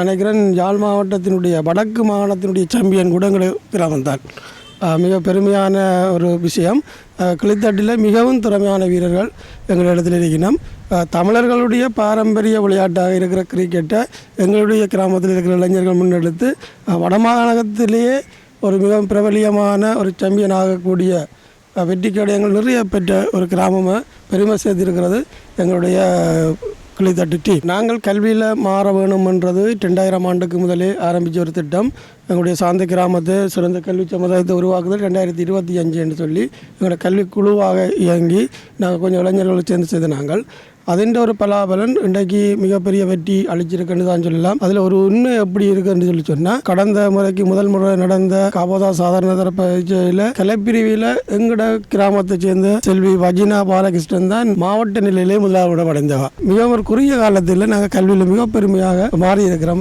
நான் நினைக்கிறேன் யாழ் மாவட்டத்தினுடைய வடக்கு மாகாணத்தினுடைய சாம்பியன் கூட கிராமம் தான். மிக பெருமையான ஒரு விஷயம். கிளித்தட்டில் மிகவும் திறமையான வீரர்கள் எங்களிடத்தில் இருக்கணும் தமிழர்களுடைய பாரம்பரிய விளையாட்டாக இருக்கிற கிரிக்கெட்டை எங்களுடைய கிராமத்தில் இருக்கிற இளைஞர்கள் முன்னெடுத்து வடமாகாணத்திலேயே ஒரு மிகவும் பிரபலியமான ஒரு சாம்பியன் ஆகக்கூடிய வெற்றி கடையங்கள் நிறைய பெற்ற ஒரு கிராமமாக பெருமை சேர்த்திருக்கிறது. எங்களுடைய கிளித்தட்டு டீம் நாங்கள் கல்வியில் மாற வேணும்ன்றது ரெண்டாயிரம் ஆண்டுக்கு முதலே ஆரம்பித்த ஒரு திட்டம். எங்களுடைய சாந்த கிராமத்தை சிறந்த கல்வி சமுதாயத்தை உருவாக்குதல் ரெண்டாயிரத்தி இருபத்தி அஞ்சு என்று சொல்லி எங்களோட கல்வி குழுவாக இயங்கி நாங்கள் கொஞ்சம் இளைஞர்களை சேர்ந்து செய்த நாங்கள். அதின்ற ஒரு பலாபலன் இன்றைக்கு மிகப்பெரிய வெற்றி அளிச்சிருக்குன்னு தான் சொல்லலாம். அதில் ஒரு உண்மை எப்படி இருக்குன்னு சொல்லி சொன்னால் கடந்த முறைக்கு முதல் முறை நடந்த காபோதா சாதாரண தர பயிற்சியில் கலைப்பிரிவில் எங்கட கிராமத்தை சேர்ந்த செல்வி வஜினா பாலகிருஷ்ணன் தான் மாவட்ட நிலையிலே முதலாவிடம் அடைந்தவா. மிகவும் ஒரு குறுகிய காலத்தில் நாங்கள் கல்வியில் மிக பெருமையாக மாறி இருக்கிறோம்